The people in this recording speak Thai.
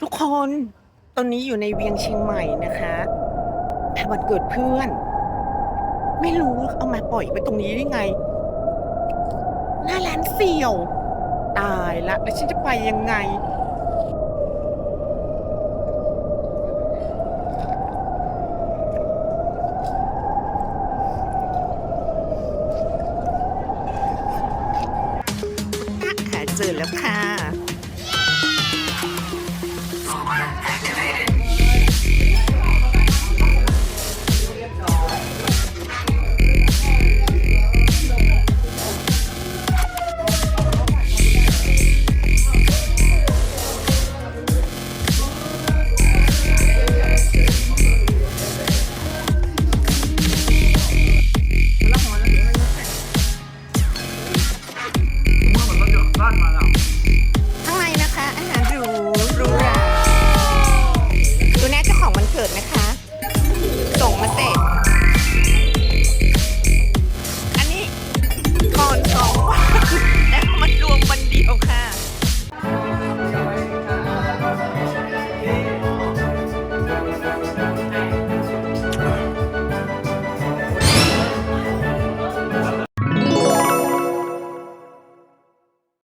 ทุกคนตอนนี้อยู่ในเวียงเชียงใหม่นะคะแต่วันเกิดเพื่อน ไม่รู้เอามาปล่อยไปตรงนี้ได้ไง หน้าร้านเสี่ยว ตายละแล้วฉันจะไปยังไง เจอแล้วค่ะ What?